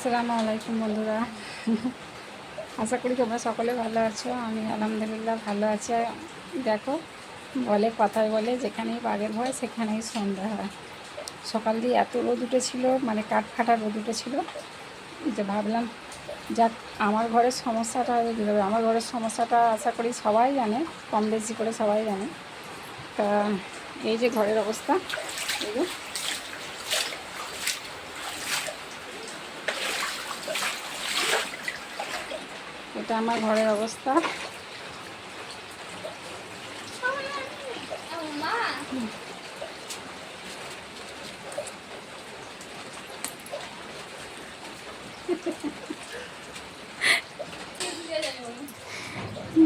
আসসালামু আলাইকুম বন্ধুরা। আশা করি তোমরা সকলে ভালো আছো। আমি আলহামদুলিল্লাহ ভালো আছি। দেখো, বলে কথায় বলে যেখানেই বাঘের ভয়, সেখানেই সন্ধ্যা হয়। সকাল দিয়ে এত রোদ উঠেছিল মানে কাঠ ফাটা রোদ উঠেছিল, যে ভাবলাম, যাক, আমার ঘরের সমস্যাটা আমার ঘরের সমস্যাটা আশা করি সবাই জানে, কম বেশি করে সবাই জানে। তা, এই যে ঘরের অবস্থা এটা আমার ঘরের অবস্থা।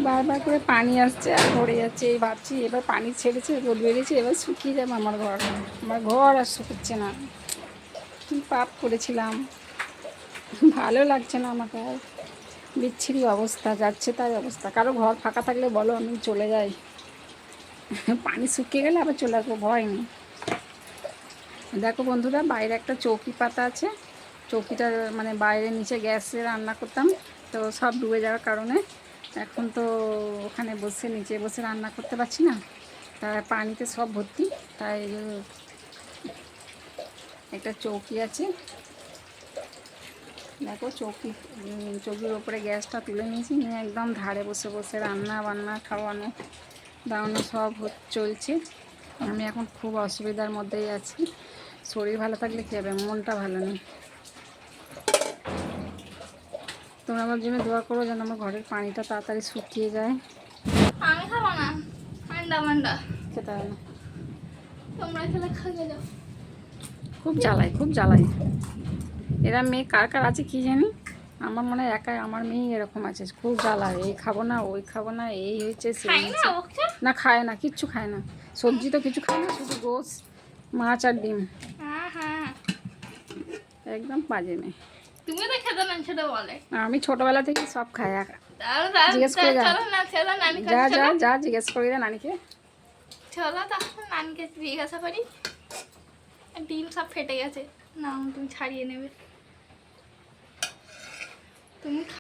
বারবার করে পানি আসছে আর ভরে যাচ্ছে। এই ভাবছি এবার পানি ছেড়েছে রোদ বেরিয়েছে, এবার শুকিয়ে যাবে আমার ঘর। আমার ঘর আর শুকুচ্ছে না। কী পাপ করেছিলাম। ভালো লাগছে না আমাকে আর। বিচ্ছিরি অবস্থা, যাচ্ছে তাই অবস্থা। কারও ঘর ফাঁকা থাকলে বলো, আমি চলে যাই। পানি শুকিয়ে গেলে আবার চলে আসব, ভয় নেই। দেখো বন্ধুরা, বাইরে একটা চৌকি পাতা আছে। চৌকিটার মানে বাইরে নিচে গ্যাসে রান্না করতাম, তো সব ডুবে যাওয়ার কারণে এখন তো ওখানে বসে, নিচে বসে রান্না করতে পারছি না। তাই পানিতে সব ভর্তি, তাই একটা চৌকি আছে। দেখো চৌকি চৌকির ওপরে গ্যাসটা তুলে নিয়েছি নিয়ে একদম ধারে বসে বসে রান্না বান্না খাওয়ানো দাওয়ানো সব চলছে। আমি এখন খুব অসুবিধার মধ্যেই আছি। শরীর ভালো থাকলে কী হবে? মনটা ভালো নেই। তোমরা আমার জন্য দোয়া করো যেন আমার ঘরের পানিটা তাড়াতাড়ি শুকিয়ে যায়। আমি খাব না। ঠান্ডা মান্ডা খেতে হবে না তোমরা খেলে যাও খুব জ্বালাই খুব জ্বালাই এরা মেয়ে কার কার আছে কি জানি? আমার মনে হয় একাই আমার মেয়ে এরকম আছে খুব জ্বালা এই খাব না ওই খাব না এই হয়েছে সেই হয়েছে। না খায় না কিচ্ছু খায় না। সবজি তো কিছু খায় না শুধু গোস মাছ আর ডিম। একদম বাজে মেয়ে। তুমি তো খেতে না ছোট বলে। আমি ছোটবেলা থেকে সব খাই একা জিজ্ঞেস করে যা। যা যা যা জিজ্ঞেস করি রে নানিকে। চলো তাহলে নানিকে জিজ্ঞাসা করি। ডিম সব ফেটে গেছে। না তুমি ছাড়িয়ে নেবে। তুমি